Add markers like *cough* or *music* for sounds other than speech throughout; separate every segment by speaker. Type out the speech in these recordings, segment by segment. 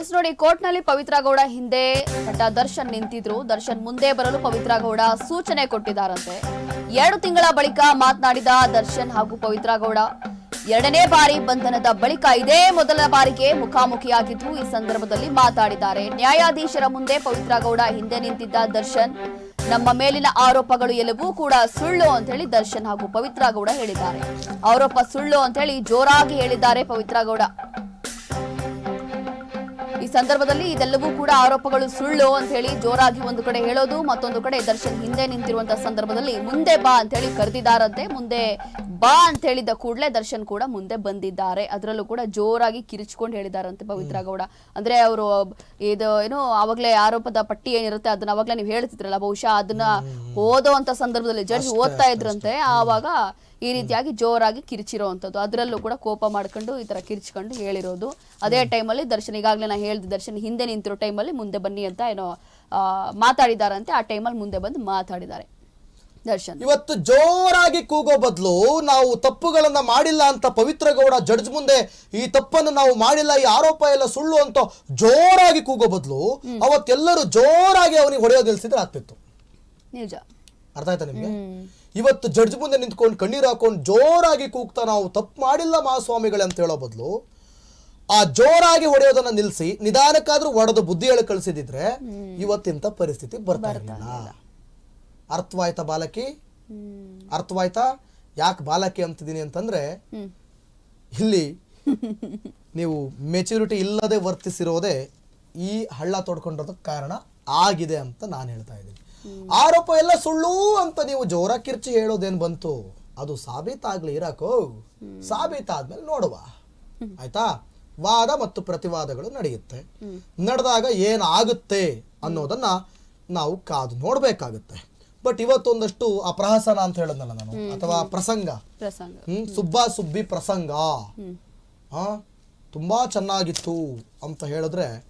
Speaker 1: S ನೋಡಿ, ಕೋರ್ಟ್ನಲ್ಲಿ ಪವಿತ್ರ ಗೌಡ ಹಿಂದೆ ನಟ ದರ್ಶನ್ ನಿಂತಿದ್ರು. ದರ್ಶನ್ ಮುಂದೆ ಬರಲು ಪವಿತ್ರ ಗೌಡ ಸೂಚನೆ ಕೊಟ್ಟಿದ್ದಾರಂತೆ. ಎರಡು ತಿಂಗಳ ಬಳಿಕ ಮಾತನಾಡಿದ ದರ್ಶನ್ ಹಾಗೂ ಪವಿತ್ರ ಗೌಡ, ಎರಡನೇ ಬಾರಿ ಬಂಧನದ ಬಳಿಕ ಇದೇ ಮೊದಲ ಬಾರಿಗೆ ಮುಖಾಮುಖಿಯಾಗಿದ್ದು ಈ ಸಂದರ್ಭದಲ್ಲಿ ಮಾತಾಡಿದ್ದಾರೆ. ನ್ಯಾಯಾಧೀಶರ ಮುಂದೆ ಪವಿತ್ರ ಗೌಡ ಹಿಂದೆ ನಿಂತಿದ್ದ ದರ್ಶನ್, ನಮ್ಮ ಮೇಲಿನ ಆರೋಪಗಳು ಎಲ್ಲವೂ ಕೂಡ ಸುಳ್ಳು ಅಂತ ಹೇಳಿ ದರ್ಶನ್ ಹಾಗೂ ಪವಿತ್ರ ಗೌಡ ಹೇಳಿದ್ದಾರೆ. ಆರೋಪ ಸುಳ್ಳು ಅಂತ ಹೇಳಿ ಜೋರಾಗಿ ಹೇಳಿದ್ದಾರೆ ಪವಿತ್ರ ಗೌಡ. ಈ ಸಂದರ್ಭದಲ್ಲಿ ಇದೆಲ್ಲವೂ ಕೂಡ ಆರೋಪಗಳು ಸುಳ್ಳು ಅಂತ ಹೇಳಿ ಜೋರಾಗಿ ಒಂದು ಕಡೆ ಹೇಳೋದು ಮತ್ತೊಂದು ಕಡೆ ದರ್ಶನ್ ಹಿಂದೆ ನಿಂತಿರುವಂತಹ ಸಂದರ್ಭದಲ್ಲಿ ಮುಂದೆ ಬಾ ಅಂತ ಹೇಳಿ ಕರೆದಿದ್ದಾರಂತೆ. ಮುಂದೆ ಬಾ ಅಂತ ಹೇಳಿದ ಕೂಡಲೇ ದರ್ಶನ್ ಕೂಡ ಮುಂದೆ ಬಂದಿದ್ದಾರೆ. ಅದರಲ್ಲೂ ಕೂಡ ಜೋರಾಗಿ ಕಿರಿಚ್ಕೊಂಡು ಹೇಳಿದಾರಂತೆ ಪವಿತ್ರ ಗೌಡ. ಅಂದ್ರೆ ಅವರು ಇದು ಏನು ಅವಾಗಲೇ ಆರೋಪದ ಪಟ್ಟಿ ಏನಿರುತ್ತೆ ಅದನ್ನ ಅವಾಗಲೇ ನೀವು ಹೇಳ್ತಿದ್ರಲ್ಲ ಬಹುಶಃ ಅದನ್ನ ಓದೋ ಅಂತ ಸಂದರ್ಭದಲ್ಲಿ ಜಡ್ಜ್ ಓದ್ತಾ ಇದ್ರಂತೆ. ಆವಾಗ ಈ ರೀತಿಯಾಗಿ ಜೋರಾಗಿ ಕಿರಿಚಿರೋವಂಥದ್ದು ಅದರಲ್ಲೂ ಕೂಡ ಕೋಪ ಮಾಡ್ಕೊಂಡು ಈ ತರ ಕಿರಿಚ್ಕೊಂಡು ಹೇಳಿರೋದು. ಅದೇ ಟೈಮಲ್ಲಿ ದರ್ಶನ್ ಈಗಾಗಲೇ ನಾನು ಹೇಳಿದ ದರ್ಶನ್ ಹಿಂದೆ ನಿಂತಿರೋ ಟೈಮಲ್ಲಿ ಮುಂದೆ ಬನ್ನಿ ಅಂತ ಏನೋ ಮಾತಾಡಿದಾರಂತೆ. ಆ ಟೈಮಲ್ಲಿ ಮುಂದೆ ಬಂದು ಮಾತಾಡಿದ್ದಾರೆ ದರ್ಶನ್.
Speaker 2: ಇವತ್ತು ಜೋರಾಗಿ ಕೂಗೋ ಬದಲು ನಾವು ತಪ್ಪುಗಳನ್ನ ಮಾಡಿಲ್ಲ ಅಂತ ಪವಿತ್ರ ಗೌಡ ಜಡ್ಜ್ ಮುಂದೆ ಈ ತಪ್ಪನ್ನು ನಾವು ಮಾಡಿಲ್ಲ ಈ ಆರೋಪ ಎಲ್ಲ ಸುಳ್ಳು ಅಂತ ಜೋರಾಗಿ ಕೂಗೋ ಬದಲು ಅವತ್ತೆಲ್ಲರೂ ಜೋರಾಗಿ ಅವನಿಗೆ ಹೊಡೆಯೋದು ನಿಲ್ಸಿದ್ರೆ ಆಗ್ತಿತ್ತು.
Speaker 1: ನಿಜ.
Speaker 2: ಅರ್ಥ ಆಯ್ತಾ ನಿಮ್ಗೆ? ಇವತ್ತು ಜಡ್ಜ್ ಮುಂದೆ ನಿಂತ್ಕೊಂಡು ಕಣ್ಣೀರು ಹಾಕೊಂಡು ಜೋರಾಗಿ ಕೂಗ್ತಾ ನಾವು ತಪ್ಪು ಮಾಡಿಲ್ಲ ಮಹಾಸ್ವಾಮಿಗಳೇ ಅಂತ ಹೇಳೋ ಬದಲು ಆ ಜೋರಾಗಿ ಹೊಡೆಯೋದನ್ನ ನಿಲ್ಲಿಸಿ ನಿಧಾನಕ್ಕಾದ್ರೂ ಒಡೆದು ಬುದ್ಧಿ ಹೇಳಿ ಕಳಿಸಿದಿದ್ರೆ ಇವತ್ತಿಂತ ಪರಿಸ್ಥಿತಿ ಬರ್ತಾ ಇರಲಿಲ್ಲ ಅರ್ಥವಾಯ್ತಾ ಬಾಲಕಿ? ಅರ್ಥವಾಯ್ತಾ? ಯಾಕೆ ಬಾಲಕಿ ಅಂತಿದ್ದೀನಿ ಅಂತಂದ್ರೆ ಇಲ್ಲಿ *laughs* ನೀವು ಮೆಚುರಿಟಿ ಇಲ್ಲದೆ ವರ್ತಿಸಿರೋದೇ ಈ ಹಳ್ಳ ತೊಡ್ಕೊಂಡಿರೋದಕ್ಕೆ ಕಾರಣ ಆಗಿದೆ ಅಂತ ನಾನು ಹೇಳ್ತಾ ಇದ್ದೀನಿ. ಆರೋಪ ಎಲ್ಲ ಸುಳ್ಳು ಅಂತ ನೀವು ಜೋರ ಕಿರ್ಚಿ ಹೇಳೋದೇನ್ ಬಂತು? ಅದು ಸಾಬೀತಾಗ್ಲಿ ಇರಾಕೋ? ಸಾಬೀತಾದ್ಮೇಲೆ ನೋಡುವ. ಆಯ್ತಾ? ವಾದ ಮತ್ತು ಪ್ರತಿವಾದಗಳು ನಡೆಯುತ್ತೆ. ನಡೆದಾಗ ಏನಾಗುತ್ತೆ ಅನ್ನೋದನ್ನ ನಾವು ಕಾದು ನೋಡ್ಬೇಕಾಗುತ್ತೆ. ಬಟ್ ಇವತ್ತೊಂದಷ್ಟು ಆ ಪ್ರಹಸನ ಅಂತ ಹೇಳಿದ್ನಲ್ಲ ನಾನು. ಅಥವಾ ಪ್ರಸಂಗ.
Speaker 1: ಪ್ರಸಂಗ.
Speaker 2: ಹ್ಮ್ ಸುಬ್ಬಾ ಸುಬ್ಬಿ ಪ್ರಸಂಗ. ತುಂಬಾ ಚೆನ್ನಾಗಿತ್ತು ಅಂತ ಹೇಳಿದ್ರೆ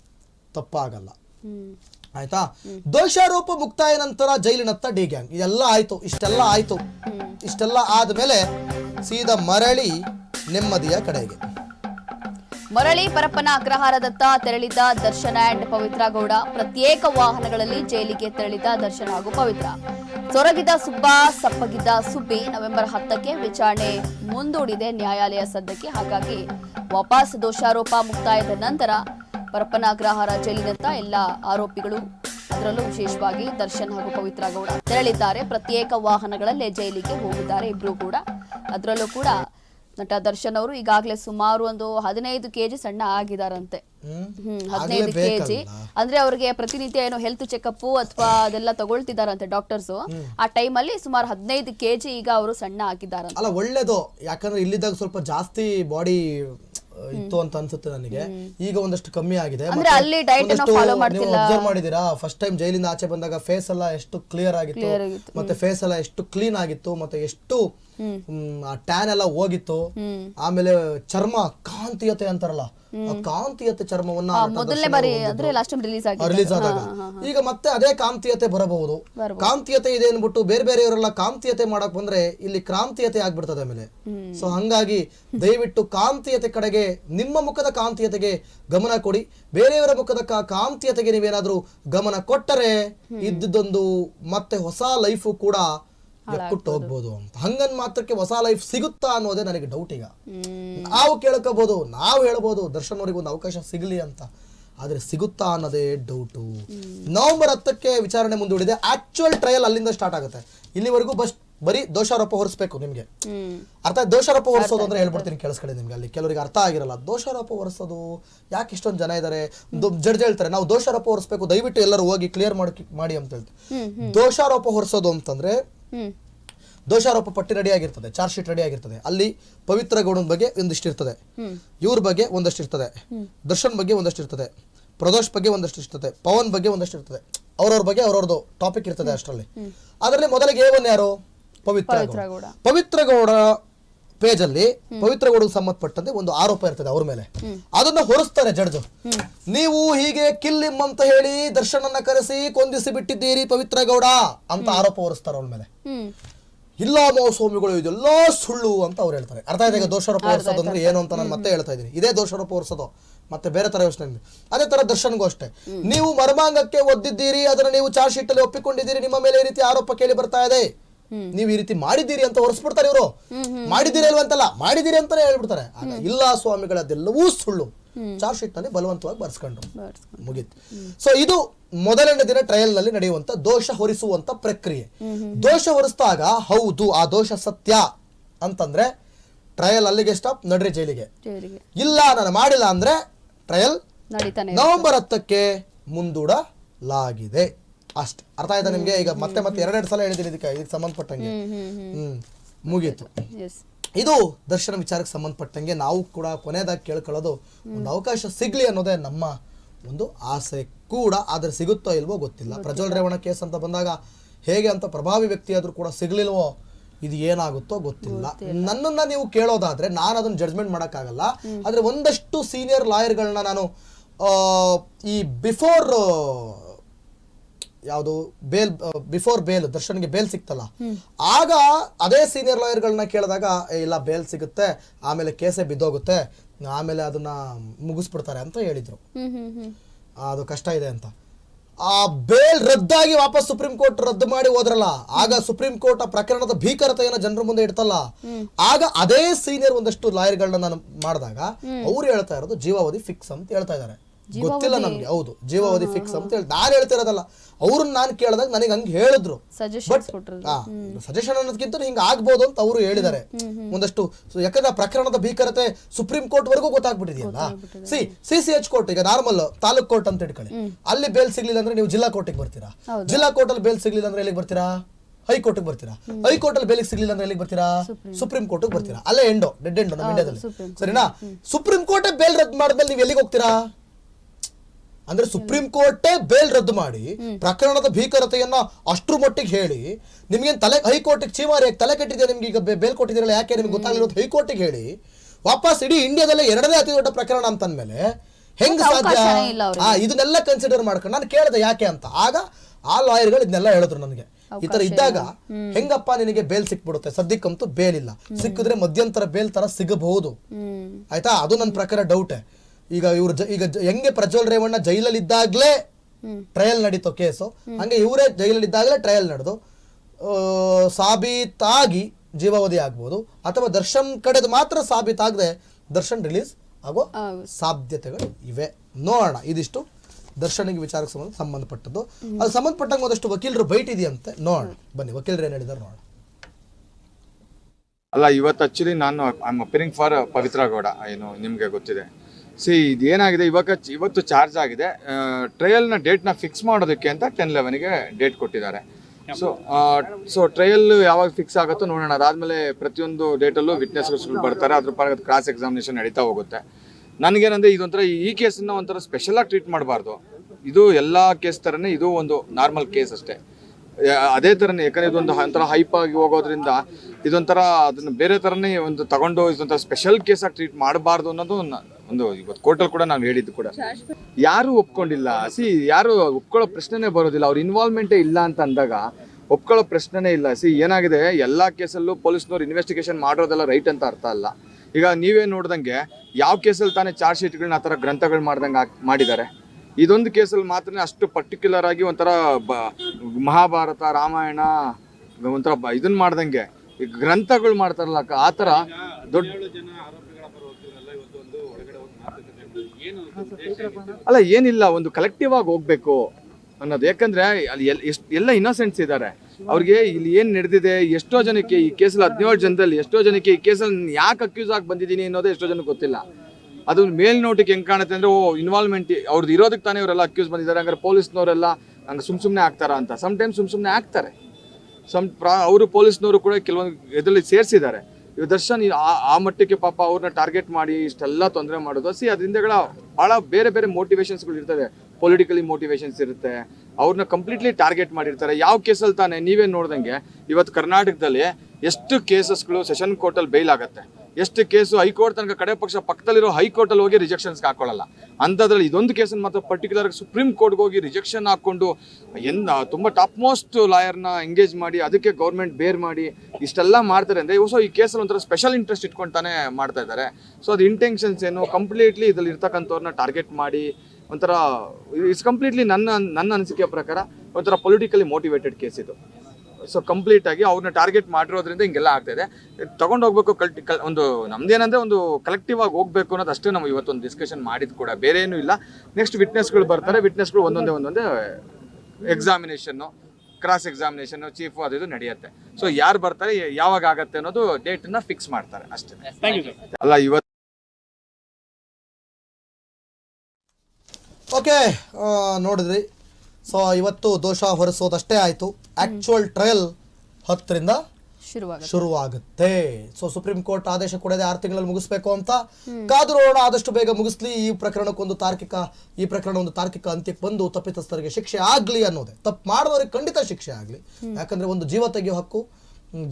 Speaker 2: ತಪ್ಪಾಗಲ್ಲ. ಆಯ್ತಾ? ದೋಷಾರೋಪ ಮುಕ್ತಾಯ ನಂತರ ಜೈಲಿನತ್ತ ಡಿ ಗ್ಯಾಂಗ್. ಇದೆಲ್ಲ ಆಯ್ತು, ಇಷ್ಟೆಲ್ಲ ಆಯ್ತು. ಇಷ್ಟೆಲ್ಲ ಆದ್ಮೇಲೆ ಸೀದಾ ಮರಳಿ ನೆಮ್ಮದಿಯ ಕಡೆಗೆ.
Speaker 1: ಮರಳಿ ಪರಪ್ಪನ ಅಗ್ರಹಾರದತ್ತ ತೆರಳಿದ ದರ್ಶನ ಅಂಡ್ ಪವಿತ್ರ ಗೌಡ. ಪ್ರತ್ಯೇಕ ವಾಹನಗಳಲ್ಲಿ ಜೈಲಿಗೆ ತೆರಳಿದ ದರ್ಶನ ಹಾಗೂ ಪವಿತ್ರ. ಸೊರಗಿದ ಸುಬ್ಬ, ಸಪ್ಪಗಿದ್ದ ಸುಬ್ಬಿ ನವೆಂಬರ್ ಹತ್ತಕ್ಕೆ ವಿಚಾರಣೆ ಮುಂದೂಡಿದೆ ನ್ಯಾಯಾಲಯ ಸದ್ಯಕ್ಕೆ. ಹಾಗಾಗಿ ವಾಪಸ್ ದೋಷಾರೋಪ ಮುಕ್ತಾಯದ ನಂತರ ಪರಪ್ಪನ ಅಗ್ರಹಾರ ಜೈಲಿನತ್ತ ಎಲ್ಲ ಆರೋಪಿಗಳು ಅದರಲ್ಲೂ ವಿಶೇಷವಾಗಿ ದರ್ಶನ್ ಹಾಗೂ ಪವಿತ್ರ ಗೌಡ ತೆರಳಿದ್ದಾರೆ. ಪ್ರತ್ಯೇಕ ವಾಹನಗಳಲ್ಲೇ ಜೈಲಿಗೆ ಹೋಗಿದ್ದಾರೆ ಇಬ್ರು ಕೂಡ. ಅದರಲ್ಲೂ ಕೂಡ ನಟ ದರ್ಶನ್ ಅವರು ಈಗಾಗಲೇ ಸುಮಾರು ಒಂದು ಹದಿನೈದು ಕೆಜಿ ಸಣ್ಣ ಆಗಿದಾರಂತೆ.
Speaker 2: ಹ್ಮ್?
Speaker 1: ಹದಿನೈದು ಕೆಜಿ. ಅಂದ್ರೆ ಅವ್ರಿಗೆ ಪ್ರತಿನಿತ್ಯ ಏನು ಹೆಲ್ತ್ ಚೆಕಪ್ ಅಥವಾ ಅದೆಲ್ಲ ತಗೊಳ್ತಿದಾರಂತೆ ಡಾಕ್ಟರ್ಸ್ ಆ ಟೈಮ್ ಅಲ್ಲಿ ಸುಮಾರು ಹದಿನೈದು ಕೆಜಿ ಈಗ ಅವರು ಸಣ್ಣ ಆಗಿದ್ದಾರಂತೆ
Speaker 2: ಅಲ್ಲ ಒಳ್ಳೇದು. ಯಾಕಂದ್ರೆ ಇಲ್ಲಿದ್ದಾಗ ಸ್ವಲ್ಪ ಜಾಸ್ತಿ ಬಾಡಿ ಇತ್ತು ಅಂತ ಅನ್ಸುತ್ತೆ ನನಗೆ ಈಗ ಒಂದಷ್ಟು ಕಮ್ಮಿ ಆಗಿದೆ. ಅಬ್ಸರ್ವ್ ಮಾಡಿದೀರಾ ಫಸ್ಟ್ ಟೈಮ್ ಜೈಲಿಂದ ಆಚೆ ಬಂದಾಗ ಫೇಸ್ ಎಲ್ಲ ಎಷ್ಟು ಕ್ಲಿಯರ್ ಆಗಿತ್ತು. ಮತ್ತೆ ಫೇಸ್ ಎಲ್ಲ ಎಷ್ಟು ಕ್ಲೀನ್ ಆಗಿತ್ತು ಮತ್ತೆ ಎಷ್ಟು ಟ್ಯಾನ್ ಎಲ್ಲ ಹೋಗಿತ್ತು. ಆಮೇಲೆ ಚರ್ಮ ಕಾಂತೀಯತೆ ಅಂತಾರಲ್ಲ ಆ ಕಾಂತೀಯತೆ ಚರ್ಮವನ್ನ ನಟ
Speaker 1: ಮೊದಲನೇ ಬಾರಿ
Speaker 2: ಅವರು
Speaker 1: ಅಂದ್ರೆ ಲಾಸ್ಟ್ ಟೈಮ್ ರಿಲೀಸ್
Speaker 2: ಆದಾಗ. ಈಗ ಮತ್ತೆ ಅದೇ ಕಾಂತೀಯತೆ ಬರಬಹುದು. ಕಾಂತೀಯತೆ ಇದೆ ಅನ್ಬಿಟ್ಟು ಬೇರೆ ಬೇರೆಯವರೆಲ್ಲ ಕಾಂತೀಯತೆ ಮಾಡಕ್ ಬಂದ್ರೆ ಇಲ್ಲಿ ಕ್ರಾಂತಿಯತೆ ಆಗ್ಬಿಡ್ತದೆ ಆಮೇಲೆ. ಸೊ ಹಂಗಾಗಿ ದಯವಿಟ್ಟು ಕಾಂತೀಯತೆ ಕಡೆಗೆ ನಿಮ್ಮ ಮುಖದ ಕಾಂತೀಯತೆಗೆ ಗಮನ ಕೊಡಿ. ಬೇರೆಯವರ ಮುಖದ ಕಾಂತಿಯತೆಗೆ ನೀವೇನಾದ್ರೂ ಗಮನ ಕೊಟ್ಟರೆ ಇದ್ದೊಂದು ಮತ್ತೆ ಹೊಸ ಲೈಫು ಕೂಡ ಎಕ್ಕುಟ್ಟು ಹೋಗ್ಬೋದು ಅಂತ. ಹಂಗನ್ ಮಾತ್ರಕ್ಕೆ ಹೊಸ ಲೈಫ್ ಸಿಗುತ್ತಾ ಅನ್ನೋದೇ ನನಗೆ ಡೌಟ್ ಈಗ. ನಾವು ಕೇಳ್ಕೋಬಹುದು ನಾವು ಹೇಳ್ಬೋದು ದರ್ಶನ್ ಅವರಿಗೆ ಒಂದು ಅವಕಾಶ ಸಿಗಲಿ ಅಂತ. ಆದ್ರೆ ಸಿಗುತ್ತಾ ಅನ್ನೋದೇ ಡೌಟು ನವೆಂಬರ್ ಹತ್ತಕ್ಕೆ ವಿಚಾರಣೆ ಮುಂದೂಡಿದೆ. ಆಕ್ಚುಯಲ್ ಟ್ರಯಲ್ ಅಲ್ಲಿಂದ ಸ್ಟಾರ್ಟ್ ಆಗುತ್ತೆ. ಇಲ್ಲಿವರೆಗೂ ಬಸ್ ಬರೀ ದೋಷಾರೋಪ ಹೊರಿಸಬೇಕು ನಿಮ್ಗೆ. ಅರ್ಥ ದೋಷಾರೋಪ ಹೊರಿಸೋದು ಅಂದ್ರೆ ಹೇಳ್ಬಿಡ್ತೀನಿ ಕೇಳಿಸ್ಕೊಳ್ಳಿ ನಿಮ್ಗೆ. ಅಲ್ಲಿ ಕೆಲವರಿಗೆ ಅರ್ಥ ಆಗಿರಲ್ಲ. ದೋಷಾರೋಪ ಹೊರಿಸೋದು ಯಾಕೆ ಇಷ್ಟೊಂದು ಜನ ಇದ್ದಾರೆ ಜಡ್ಜ್ ಹೇಳ್ತಾರೆ ನಾವು ದೋಷಾರೋಪ ಹೊರಿಸಬೇಕು ದಯವಿಟ್ಟು ಎಲ್ಲರೂ ಹೋಗಿ ಕ್ಲಿಯರ್ ಮಾಡಿ ಮಾಡಿ ಅಂತ ಹೇಳ್ತಾರೆ. ದೋಷಾರೋಪ ಹೊರಿಸೋದು ಅಂತಂದ್ರೆ ದೋಷಾರೋಪ ಪಟ್ಟಿ ರೆಡಿ ಆಗಿರ್ತದೆ ಚಾರ್ಜ್ ಶೀಟ್ ರೆಡಿ ಆಗಿರ್ತದೆ. ಅಲ್ಲಿ ಪವಿತ್ರ ಗೌಡನ ಬಗ್ಗೆ ಒಂದಿಷ್ಟು ಇರ್ತದೆ. ಇವ್ರ ಬಗ್ಗೆ ಒಂದಷ್ಟು ಇರ್ತದೆ. ದರ್ಶನ್ ಬಗ್ಗೆ ಒಂದಷ್ಟು ಇರ್ತದೆ. ಪ್ರದೋಷ್ ಬಗ್ಗೆ ಒಂದಷ್ಟು ಇರ್ತದೆ. ಪವನ್ ಬಗ್ಗೆ ಒಂದಷ್ಟು ಇರ್ತದೆ. ಅವ್ರವ್ರ ಬಗ್ಗೆ ಅವ್ರವ್ರದ್ದು ಟಾಪಿಕ್ ಇರ್ತದೆ ಅಷ್ಟರಲ್ಲಿ. ಅದರಲ್ಲಿ ಮೊದಲಿಗೆ ಏವನ್ ಯಾರು? ಪವಿತ್ರ
Speaker 1: ಪವಿತ್ರ
Speaker 2: ಗೌಡ.
Speaker 1: ಗೌಡ.
Speaker 2: ಪವಿತ್ರ ಗೌಡ ಪೇಜ್ ಅಲ್ಲಿ ಪವಿತ್ರ ಗೌಡಗೆ ಸಂಬಂಧಪಟ್ಟಂತೆ ಒಂದು ಆರೋಪ ಇರ್ತದೆ ಅವ್ರ ಮೇಲೆ. ಅದನ್ನ ಹೊರಿಸ್ತಾರೆ ಜಡ್ಜ್. ನೀವು ಹೀಗೆ ಕಿಲ್ಲಿಮ್ ಅಂತ ಹೇಳಿ ದರ್ಶನನ್ನ ಕರೆಸಿ ಕೊಂದಿಸಿ ಬಿಟ್ಟಿದ್ದೀರಿ ಪವಿತ್ರ ಗೌಡ ಅಂತ ಆರೋಪ ಹೊರಿಸ್ತಾರೆ ಅವ್ರ ಮೇಲೆ.
Speaker 1: ಇಲ್ಲ
Speaker 2: ಇಲ್ಲ ಸ್ವಾಮಿಗಳು ಇದೆಲ್ಲ ಸುಳ್ಳು ಅಂತ ಅವ್ರು ಹೇಳ್ತಾರೆ. ಅರ್ಥ ಆಯ್ತಾ ಈಗ ದೋಷಾರೋಪ ಹೊರಿಸೋದು ಅಂದ್ರೆ ಏನು ಅಂತ ನಾನು ಮತ್ತೆ ಹೇಳ್ತಾ ಇದ್ದೀನಿ. ಇದೇ ದೋಷಾರೋಪ ಹೊರಿಸೋದು. ಮತ್ತೆ ಬೇರೆ ತರ ಯೋಚನೆ ಇದೆ. ಅದೇ ತರ ದರ್ಶನ್ಗೂ ಅಷ್ಟೇ. ನೀವು ಮರ್ಮಾಂಗಕ್ಕೆ ಒದ್ದಿದ್ದೀರಿ ಅದನ್ನ ನೀವು ಚಾರ್ಜ್ ಶೀಟ್ ಅಲ್ಲಿ ಒಪ್ಪಿಕೊಂಡಿದ್ದೀರಿ ನಿಮ್ಮ ಮೇಲೆ ಈ ರೀತಿ ಆರೋಪ ಕೇಳಿ ಬರ್ತಾ ಇದೆ. ನೀವು ಈ ರೀತಿ ಮಾಡಿದ್ದೀರಿ ಅಂತ ಹೊರಸ್ಬಿಡ್ತಾರೆ ಇವರು. ಮಾಡಿದ್ದೀರಿ ಅಲ್ವಂತಲ್ಲ ಮಾಡಿದ್ದೀರಿ ಅಂತಾನೆ ಹೇಳ್ಬಿಡ್ತಾರೆ. ಇಲ್ಲ ಸ್ವಾಮಿಗಳದೆಲ್ಲವೂ ಸುಳ್ಳು. ಚಾರ್ಜ್ ಶೀಟ್ನಲ್ಲಿ ಬಲವಂತವಾಗಿ ಬರ್ಸ್ಕೊಂಡ್ರು. ಮುಗೀತು. ಸೊ ಇದು ಮೊದಲನೇ ದಿನ ಟ್ರಯಲ್ನಲ್ಲಿ ನಡೆಯುವಂತ ದೋಷ ಹೊರಿಸುವಂತ ಪ್ರಕ್ರಿಯೆ. ದೋಷ ಹೊರಿಸಿದಾಗ ಹೌದು ಆ ದೋಷ ಸತ್ಯ ಅಂತಂದ್ರೆ ಟ್ರಯಲ್ ಅಲ್ಲಿಗೆ ಸ್ಟಾಪ್ ನಡ್ರಿ ಜೈಲಿಗೆ. ಇಲ್ಲ ನಾನು ಮಾಡಿಲ್ಲ ಅಂದ್ರೆ ಟ್ರಯಲ್ ನವೆಂಬರ್ ಹತ್ತಕ್ಕೆ ಮುಂದೂಡಲಾಗಿದೆ. ಅಷ್ಟೇ ಅರ್ಥ ಆಯ್ತಾ ನಿಮ್ಗೆ? ಈಗ ಮತ್ತೆ ಮತ್ತೆ ಎರಡೆರಡು ಸಲ ಹೇಳಿದ್ದೀನಿ ಇದಕ್ಕೆ ಇದಕ್ಕೆ ಸಂಬಂಧಪಟ್ಟಂಗೆ.
Speaker 1: ಹ್ಮ್
Speaker 2: ಮುಗೀತು. ಇದು ದರ್ಶನ ವಿಚಾರಕ್ಕೆ ಸಂಬಂಧಪಟ್ಟಂಗೆ ನಾವು ಕೂಡ ಕೊನೆಯದಾಗಿ ಕೇಳ್ಕೊಳ್ಳೋದು ಒಂದು ಅವಕಾಶ ಸಿಗ್ಲಿ ಅನ್ನೋದೇ ನಮ್ಮ ಒಂದು ಆಸೆ ಕೂಡ. ಆದರೆ ಸಿಗುತ್ತೋ ಇಲ್ವೋ ಗೊತ್ತಿಲ್ಲ. ಪ್ರಜ್ವಲ್ ರೇವಣ ಕೇಸ್ ಅಂತ ಬಂದಾಗ ಹೇಗೆ ಅಂತ ಪ್ರಭಾವಿ ವ್ಯಕ್ತಿ ಆದರೂ ಕೂಡ ಸಿಗ್ಲಿಲ್ವೋ ಇದು ಏನಾಗುತ್ತೋ ಗೊತ್ತಿಲ್ಲ. ನನ್ನನ್ನ ನೀವು ಕೇಳೋದಾದ್ರೆ ನಾನು ಅದನ್ನ ಜಡ್ಜ್ಮೆಂಟ್ ಮಾಡೋಕ್ಕಾಗಲ್ಲ. ಆದರೆ ಒಂದಷ್ಟು ಸೀನಿಯರ್ ಲಾಯರ್ಗಳನ್ನ ನಾನು ಈ ಬಿಫೋರ್ ಯಾವುದು ಬೇಲ್ ಬಿಫೋರ್ ಬೇಲ್ ದರ್ಶನ್ಗೆ ಬೇಲ್ ಸಿಕ್ತಲ್ಲ. ಆಗ ಅದೇ ಸೀನಿಯರ್ ಲಾಯರ್ಗಳನ್ನ ಕೇಳಿದಾಗ "ಏ, ಇಲ್ಲ ಬೇಲ್ ಸಿಗುತ್ತೆ ಆಮೇಲೆ ಕೇಸೇ ಬಿದ್ದೋಗುತ್ತೆ ಆಮೇಲೆ ಅದನ್ನ ಮುಗಿಸ್ಬಿಡ್ತಾರೆ ಅಂತ ಹೇಳಿದ್ರು. ಅದು ಕಷ್ಟ ಇದೆ ಅಂತ. ಆ ಬೇಲ್ ರದ್ದಾಗಿ ವಾಪಸ್ ಸುಪ್ರೀಂ ಕೋರ್ಟ್ ರದ್ದು ಮಾಡಿ ಹೋದ್ರಲ್ಲ ಆಗ ಸುಪ್ರೀಂ ಕೋರ್ಟ್ ಆ ಪ್ರಕರಣದ ಭೀಕರತೆಯನ್ನು ಜನರ ಮುಂದೆ ಇಡ್ತಲ್ಲ. ಆಗ ಅದೇ ಸೀನಿಯರ್ ಒಂದಷ್ಟು ಲಾಯರ್ಗಳನ್ನ ನಾನು ಮಾಡಿದಾಗ ಅವ್ರು ಹೇಳ್ತಾ ಇರೋದು ಜೀವಾವಧಿ ಫಿಕ್ಸ್ ಅಂತ ಹೇಳ್ತಾ ಇದ್ದಾರೆ. ಗೊತ್ತಿಲ್ಲ ನಮ್ಗೆ ಹೌದು ಜೀವಾವಧಿ ಫಿಕ್ಸ್ ಅಂತ ಹೇಳಿ ನಾನು ಹೇಳ್ತಿರೋದಲ್ಲ ಅವ್ರನ್ನ ನಾನು ಕೇಳಿದಾಗ ನನಗೆ ಹಂಗೆ ಹೇಳಿದ್ರು. ಸಜೆಷನ್ ಅನ್ನೋದಕ್ಕಿಂತ ಹಿಂಗ ಆಗ್ಬೋದು ಅಂತ ಅವರು ಹೇಳಿದ್ದಾರೆ. ಒಂದಷ್ಟು ಯಾಕಂದ್ರೆ ಪ್ರಕರಣದ ಭೀಕರತೆ ಸುಪ್ರೀಂ ಕೋರ್ಟ್ ವರೆಗೂ ಗೊತ್ತಾಗ್ಬಿಟ್ಟಿದೆಯಲ್ಲ C C C H court ಈಗ ನಾರ್ಮಲ್ ತಾಲೂಕ್ ಕೋರ್ಟ್ ಅಂತ ಇಟ್ಕೊಳ್ಳಿ. ಅಲ್ಲಿ ಬೇಲ್ ಸಿಗ್ಲಿಲ್ಲ ಅಂದ್ರೆ ನೀವು ಜಿಲ್ಲಾ ಕೋರ್ಟಿಗೆ ಬರ್ತೀರಾ? ಜಿಲ್ಲಾ ಕೋರ್ಟ್ ಅಲ್ಲಿ ಬೇಲ್ ಸಿಗ್ಲಿಲ್ಲ ಅಂದ್ರೆ ಎಲ್ಲಿಗೆ ಬರ್ತೀರಾ? ಹೈಕೋರ್ಟ್ಗೆ ಬರ್ತೀರಾ? ಹೈಕೋರ್ಟ್ ಅಲ್ಲಿ ಬೇಲಿಗೆ ಸಿಗ್ಲಿಲ್ಲ ಅಂದ್ರೆ ಎಲ್ಲಿಗೆ ಬರ್ತೀರಾ? ಸುಪ್ರೀಂ ಕೋರ್ಟ್ಗೆ ಬರ್ತೀರಾ. ಅಲ್ಲೇ ಎಂಡೋ ಡೆಡ್ ಎಂಡೋ ನಮ್ಮ ಇಂಡಿಯಾದಲ್ಲಿ ಸರಿನಾ? ಸುಪ್ರೀಂ ಕೋರ್ಟ್ ಬೇಲ್ ರದ್ದು ಮಾಡಿದ್ಮೇಲೆ ನೀವು ಎಲ್ಲಿಗೆ ಹೋಗ್ತೀರಾ? ಅಂದ್ರೆ ಸುಪ್ರೀಂ ಕೋರ್ಟೇ ಬೇಲ್ ರದ್ದು ಮಾಡಿ ಪ್ರಕರಣದ ಭೀಕರತೆಯನ್ನ ಅಷ್ಟ್ರ ಮಟ್ಟಿಗೆ ಹೇಳಿ ನಿಮ್ಗೆ ತಲೆ ಹೈಕೋರ್ಟಿಗೆ ಚೀಮಾರಿ ತಲೆ ಕೆಟ್ಟಿದೆ ನಿಮ್ಗೆ ಈಗ ಬೇಲ್ ಕೊಟ್ಟಿದ್ದೀರಲ್ಲ ಯಾಕೆ ನಿಮ್ಗೆ ಗೊತ್ತಾಗಿರೋದು ಹೈಕೋರ್ಟಿಗೆ ಹೇಳಿ ವಾಪಸ್ ಇಡೀ ಇಂಡಿಯಾದಲ್ಲೇ ಎರಡನೇ ಅತಿ ದೊಡ್ಡ ಪ್ರಕರಣ ಅಂತಂದ್ಮೇಲೆ ಹೆಂಗ್ ಸಾಧ್ಯ. ಆ ಇದನ್ನೆಲ್ಲ ಕನ್ಸಿಡರ್ ಮಾಡ್ಕೊಂಡು ನಾನು ಕೇಳಿದೆ ಯಾಕೆ ಅಂತ. ಆಗ ಆ ಲಾಯರ್ಗಳು ಇದನ್ನೆಲ್ಲ ಹೇಳಿದ್ರು ನನಗೆ. ಈ ತರ ಇದ್ದಾಗ ಹೆಂಗಪ್ಪ ನಿನಗೆ ಬೇಲ್ ಸಿಕ್ಬಿಡುತ್ತೆ? ಸದ್ಯಕ್ಕಂತೂ ಬೇಲ್ ಇಲ್ಲ. ಸಿಕ್ಕಿದ್ರೆ ಮಧ್ಯಂತರ ಬೇಲ್ ತರ ಸಿಗಬಹುದು. ಆಯ್ತಾ? ಅದು ನನ್ನ ಪ್ರಕಾರ ಡೌಟೆ ಈಗ ಇವ್ರು ಜ- ಈಗ ಹೆಂಗೆ ಪ್ರಜ್ವಲ್ ರೇವಣ್ಣ ಜೈಲಲ್ಲಿ ಇದ್ದಾಗ್ಲೇ ಟ್ರಯಲ್ ನಡೀತೋ ಕೇಸು. ಹಂಗೆ ಇವರೇ ಜೈಲಲ್ಲಿ ಇದ್ದಾಗಲೇ ಟ್ರಯಲ್ ನಡೆದು ಸಾಬೀತಾಗಿ ಜೀವಾವಧಿ ಆಗ್ಬೋದು. ಅಥವಾ ದರ್ಶನ್ ಕಡೆದು ಮಾತ್ರ ಸಾಬೀತಾಗದೆ ದರ್ಶನ್ ರಿಲೀಸ್ ಆಗೋ ಸಾಧ್ಯತೆಗಳು ಇವೆ. ನೋಡೋಣ. ಇದಿಷ್ಟು ದರ್ಶನಿಗೆ ವಿಚಾರಕ್ಕೆ ಸಂಬಂಧ ಸಂಬಂಧಪಟ್ಟದ್ದು. ಅದು ಸಂಬಂಧಪಟ್ಟಂಗೆ ಒಂದಷ್ಟು ವಕೀಲರು ಬೈಟ್ ಇದೆಯಂತೆ ನೋಡೋಣ. ಬನ್ನಿ ವಕೀಲರು ಏನು ಹೇಳಿದಾರೆ ನೋಡೋಣ.
Speaker 3: ಅಲ್ಲ ಇವತ್ತು ಆಕ್ಚುಲಿ ನಾನು I am appearing for Pavithra Gowda. ಏನು ನಿಮಗೆ ಗೊತ್ತಿದೆ. ಸಿ ಇದೇನಾಗಿದೆ? ಇವಾಗ ಇವತ್ತು ಚಾರ್ಜ್ ಆಗಿದೆ. ಟ್ರಯಲ್ನ ಡೇಟ್ನ ಫಿಕ್ಸ್ ಮಾಡೋದಕ್ಕೆ ಅಂತ ಟೆನ್ ಲೆವೆನ್ಗೆ ಡೇಟ್ ಕೊಟ್ಟಿದ್ದಾರೆ. ಸೊ ಸೊ ಟ್ರಯಲ್ ಯಾವಾಗ ಫಿಕ್ಸ್ ಆಗುತ್ತೋ ನೋಡೋಣ. ಅದಾದಮೇಲೆ ಪ್ರತಿಯೊಂದು ಡೇಟಲ್ಲೂ ವಿಟ್ನೆಸ್ಗಳು ಬರ್ತಾರೆ. ಅದ್ರ ಪರ ಕ್ರಾಸ್ ಎಕ್ಸಾಮಿನೇಷನ್ ನಡೀತಾ ಹೋಗುತ್ತೆ. ನನಗೇನಂದ್ರೆ ಇದೊಂಥರ ಈ ಕೇಸನ್ನ ಒಂಥರ ಸ್ಪೆಷಲಾಗಿ ಟ್ರೀಟ್ ಮಾಡಬಾರ್ದು. ಇದು ಎಲ್ಲ ಕೇಸ್ ಥರನೇ ಇದು ಒಂದು ನಾರ್ಮಲ್ ಕೇಸ್ ಅಷ್ಟೇ. ಅದೇ ಥರನೇ ಯಾಕಂದ್ರೆ ಇದೊಂದು ಒಂಥರ ಹೈಪ್ ಆಗಿ ಹೋಗೋದ್ರಿಂದ ಇದೊಂಥರ ಅದನ್ನು ಬೇರೆ ಥರನೇ ಒಂದು ತಗೊಂಡು ಇದೊಂಥರ ಸ್ಪೆಷಲ್ ಕೇಸಾಗಿ ಟ್ರೀಟ್ ಮಾಡಬಾರ್ದು ಅನ್ನೋದು ಒಂದು ಇವತ್ತು ಕೋರ್ಟಲ್ಲಿ ಕೂಡ ನಾವು ಹೇಳಿದ್ದು ಕೂಡ. ಯಾರು ಒಪ್ಕೊಂಡಿಲ್ಲ. ಸಿ, ಯಾರು ಒಪ್ಕೊಳ್ಳೋ ಪ್ರಶ್ನೆನೇ ಬರೋದಿಲ್ಲ. ಅವ್ರ ಇನ್ವಾಲ್ವ್ಮೆಂಟೇ ಇಲ್ಲ ಅಂತ ಅಂದಾಗ ಒಪ್ಕೊಳ್ಳೋ ಪ್ರಶ್ನೆನೇ ಇಲ್ಲ. ಸಿ, ಏನಾಗಿದೆ? ಎಲ್ಲ ಕೇಸಲ್ಲೂ ಪೊಲೀಸ್ನವ್ರು ಇನ್ವೆಸ್ಟಿಗೇಷನ್ ಮಾಡೋದೆಲ್ಲ ರೈಟ್ ಅಂತ ಅರ್ಥ ಅಲ್ಲ. ಈಗ ನೀವೇ ನೋಡ್ದಂಗೆ ಯಾವ ಕೇಸಲ್ಲಿ ತಾನೇ ಚಾರ್ಜ್ ಶೀಟ್ಗಳನ್ನ ಆ ಥರ ಗ್ರಂಥಗಳು ಮಾಡ್ದಂಗೆ ಮಾಡಿದ್ದಾರೆ. ಇದೊಂದು ಕೇಸಲ್ಲಿ ಮಾತ್ರ ಅಷ್ಟು ಪರ್ಟಿಕ್ಯುಲರ್ ಆಗಿ ಒಂಥರ ಬ, ಮಹಾಭಾರತ, ರಾಮಾಯಣ, ಒಂಥರ ಬ ಇದನ್ನ ಮಾಡ್ದಂಗೆ ಗ್ರಂಥಗಳು ಮಾಡ್ತಾರಲ್ಲ ಆ ಥರ ದೊಡ್ಡ ಅಲ್ಲ, ಏನಿಲ್ಲ, ಒಂದು ಕಲೆಕ್ಟಿವ್ ಆಗಿ ಹೋಗ್ಬೇಕು ಅನ್ನೋದು. ಯಾಕಂದ್ರೆ ಅಲ್ಲಿ ಎಷ್ಟು ಎಲ್ಲ ಇನ್ನೋಸೆಂಟ್ಸ್ ಇದ್ದಾರೆ ಅವ್ರಿಗೆ ಇಲ್ಲಿ ಏನು ನಡೆದಿದೆ, ಎಷ್ಟೋ ಜನಕ್ಕೆ ಈ ಕೇಸಲ್ಲಿ, ಹದಿನೇಳು ಜನದಲ್ಲಿ ಎಷ್ಟೋ ಜನಕ್ಕೆ ಈ ಕೇಸಲ್ಲಿ ಯಾಕೆ ಅಕ್ಯೂಸ್ ಆಗಿ ಬಂದಿದ್ದೀನಿ ಅನ್ನೋದೇ ಎಷ್ಟೋ ಜನಕ್ಕೆ ಗೊತ್ತಿಲ್ಲ. ಅದು ಮೇಲ್ನೋಟಕ್ಕೆ ಹೆಂಗೆ ಕಾಣುತ್ತೆ ಅಂದ್ರೆ, ಓ ಇನ್ವಾಲ್ವ್ಮೆಂಟ್ ಅವ್ರದ್ದು ಇರೋದಕ್ಕೆ ತಾನೇ ಇವರೆಲ್ಲ ಅಕ್ಯೂಸ್ ಬಂದಿದ್ದಾರೆ. ಹಂಗಾರೆ ಪೊಲೀಸ್ನವರೆಲ್ಲ ಹಂಗೆ ಸುಮ್ ಸುಮ್ಮನೆ ಆಗ್ತಾರ ಅಂತ. ಸಮ್ ಟೈಮ್ ಸುಮ್ ಸುಮ್ಮನೆ ಆಗ್ತಾರೆ. ಸಮ್ ಪ್ರಾ ಅವರು ಪೊಲೀಸ್ನವರು ಕೂಡ ಕೆಲವೊಂದು ಇದರಲ್ಲಿ ಸೇರಿಸಿದ್ದಾರೆ. ಇವ್ ದರ್ಶನ್ ಆ ಮಟ್ಟಕ್ಕೆ ಪಾಪ ಅವ್ರನ್ನ ಟಾರ್ಗೆಟ್ ಮಾಡಿ ಇಷ್ಟೆಲ್ಲ ತೊಂದರೆ ಮಾಡೋದು. ಸಿ ಅದರಿಂದಗಳ ಭಾಳ ಬೇರೆ ಬೇರೆ ಮೋಟಿವೇಶನ್ಸ್ಗಳು ಇರ್ತವೆ. ಪೊಲಿಟಿಕಲಿ ಮೋಟಿವೇಶನ್ಸ್ ಇರುತ್ತೆ. ಅವ್ರನ್ನ ಕಂಪ್ಲೀಟ್ಲಿ ಟಾರ್ಗೆಟ್ ಮಾಡಿರ್ತಾರೆ. ಯಾವ ಕೇಸಲ್ಲಿ ತಾನೇ ನೀವೇ ನೋಡ್ದಂಗೆ ಇವತ್ತು ಕರ್ನಾಟಕದಲ್ಲಿ ಎಷ್ಟು ಕೇಸಸ್ಗಳು ಸೆಷನ್ ಕೋರ್ಟಲ್ಲಿ ಬೈಲ್ ಆಗುತ್ತೆ. ಎಷ್ಟು ಕೇಸು ಹೈಕೋರ್ಟ್ ತನಕ ಕಡೆ ಪಕ್ಷ ಪಕ್ಕದಲ್ಲಿರೋ ಹೈಕೋರ್ಟಲ್ಲಿ ಹೋಗಿ ರಿಜೆಕ್ಷನ್ಸ್ಗೆ ಹಾಕೊಳ್ಳಲ್ಲ. ಅಂಥದ್ರಲ್ಲಿ ಇದೊಂದು ಕೇಸನ್ನು ಮಾತ್ರ ಪರ್ಟಿಕ್ಯುಲರ್ ಸುಪ್ರೀಂ ಕೋರ್ಟ್ಗೆ ಹೋಗಿ ರಿಜೆಕ್ಷನ್ ಹಾಕ್ಕೊಂಡು ಎಂದ ತುಂಬ ಟಾಪ್ ಮೋಸ್ಟ್ ಲಾಯರ್ನ ಎಂಗೇಜ್ ಮಾಡಿ, ಅದಕ್ಕೆ ಗೌರ್ಮೆಂಟ್ ಬೇರ್ ಮಾಡಿ, ಇಷ್ಟೆಲ್ಲ ಮಾಡ್ತಾರೆ ಅಂದರೆ ಸೊ ಈ ಕೇಸಲ್ಲಿ ಒಂಥರ ಸ್ಪೆಷಲ್ ಇಂಟ್ರೆಸ್ಟ್ ಇಟ್ಕೊಂತಾನೆ ಮಾಡ್ತಾ ಇದ್ದಾರೆ. ಸೊ ಅದು ಇಂಟೆನ್ಷನ್ಸ್ ಏನು ಕಂಪ್ಲೀಟ್ಲಿ ಇದ್ರಲ್ಲಿ ಇರ್ತಕ್ಕಂಥವ್ರನ್ನ ಟಾರ್ಗೆಟ್ ಮಾಡಿ, ಒಂಥರ ಇಟ್ಸ್ ಕಂಪ್ಲೀಟ್ಲಿ ನನ್ನ ನನ್ನ ಅನಿಸಿಕೆಯ ಪ್ರಕಾರ ಒಂಥರ ಪೊಲಿಟಿಕಲಿ ಮೋಟಿವೇಟೆಡ್ ಕೇಸ್ ಇದು. ಸೊ ಕಂಪ್ಲೀಟ್ ಆಗಿ ಅವ್ರನ್ನ ಟಾರ್ಗೆಟ್ ಮಾಡಿರೋದ್ರಿಂದ ಹಿಂಗೆಲ್ಲ ಆಗ್ತಾ ಇದೆ. ತಗೊಂಡು ಹೋಗ್ಬೇಕು ಕಲ್ಟಿ ಕಲ್ ಒಂದು ನಮ್ದೇನಂದ್ರೆ ಒಂದು ಕಲೆಕ್ಟಿವ್ ಆಗಿ ಹೋಗ್ಬೇಕು ಅನ್ನೋದು ಅಷ್ಟೇ ನಾವು ಇವತ್ತೊಂದು ಡಿಸ್ಕಷನ್ ಮಾಡಿದ್ ಕೂಡ. ಬೇರೆ ಏನು ಇಲ್ಲ. ನೆಕ್ಸ್ಟ್ ವಿಟ್ನೆಸ್ಗಳು ಬರ್ತಾರೆ. ವಿಟ್ನೆಸ್ಗಳು ಒಂದೊಂದೇ ಒಂದೊಂದೇ ಎಕ್ಸಾಮಿನೇಷನ್ನು ಕ್ರಾಸ್ ಎಕ್ಸಾಮಿನೇಷನ್ ಚೀಫ್ ಅದು ಇದು ನಡೆಯುತ್ತೆ. ಸೊ ಯಾರು ಬರ್ತಾರೆ ಯಾವಾಗ ಆಗತ್ತೆ ಅನ್ನೋದು ಡೇಟನ್ನ ಫಿಕ್ಸ್ ಮಾಡ್ತಾರೆ ಅಷ್ಟೇ. ಅಲ್ಲ ಇವತ್ತು
Speaker 2: ಓಕೆ ನೋಡಿದ್ರಿ. ಸೊ ಇವತ್ತು ದೋಷ ಹೊರಿಸೋದಷ್ಟೇ ಆಯಿತು. ಆ್ಯಕ್ಚುಯಲ್ ಟ್ರಯಲ್ ಹತ್ತರಿಂದ
Speaker 1: ಶುರುವಾಗುತ್ತೆ.
Speaker 2: ಶುರುವಾಗುತ್ತೆ. ಸೊ ಸುಪ್ರೀಂ ಕೋರ್ಟ್ ಆದೇಶ ಕೊಡದೆ ಆರು ತಿಂಗಳಲ್ಲಿ ಮುಗಿಸ್ಬೇಕು ಅಂತ. ಕಾದು ನೋಡೋಣ ಆದಷ್ಟು ಬೇಗ ಮುಗಿಸ್ಲಿ. ಈ ಪ್ರಕರಣಕ್ಕೊಂದು ತಾರ್ಕಿಕ ಈ ಪ್ರಕರಣ ಒಂದು ತಾರ್ಕಿಕ ಅಂತ್ಯಕ್ಕೆ ಬಂದು ತಪ್ಪಿತಸ್ಥರಿಗೆ ಶಿಕ್ಷೆ ಆಗ್ಲಿ ಅನ್ನೋದೇ. ತಪ್ಪು ಮಾಡುವವರಿಗೆ ಖಂಡಿತ ಶಿಕ್ಷೆ ಆಗಲಿ. ಯಾಕಂದ್ರೆ ಒಂದು ಜೀವ ತೆಗೆಯೋ ಹಕ್ಕು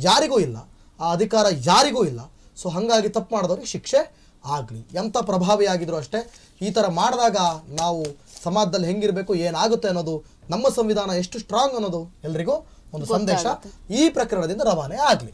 Speaker 2: ಯಾರಿಗೂ ಇಲ್ಲ. ಆ ಅಧಿಕಾರ ಯಾರಿಗೂ ಇಲ್ಲ. ಸೊ ಹಾಗಾಗಿ ತಪ್ಪು ಮಾಡಿದವ್ರಿಗೆ ಶಿಕ್ಷೆ ಆಗಲಿ. ಎಂಥ ಪ್ರಭಾವಿ ಆಗಿದ್ರು ಅಷ್ಟೇ. ಈ ಥರ ಮಾಡಿದಾಗ ನಾವು ಸಮಾಜದಲ್ಲಿ ಹೆಂಗಿರಬೇಕು ಏನಾಗುತ್ತೆ ಅನ್ನೋದು ನಮ್ಮ ಸಂವಿಧಾನ ಎಷ್ಟು ಸ್ಟ್ರಾಂಗ್ ಅನ್ನೋದು ಎಲ್ರಿಗೂ ಒಂದು ಸಂದೇಶ. ಈ ಪ್ರಕರಣದಿಂದ ರವಾನೆ ಆಗಲಿ.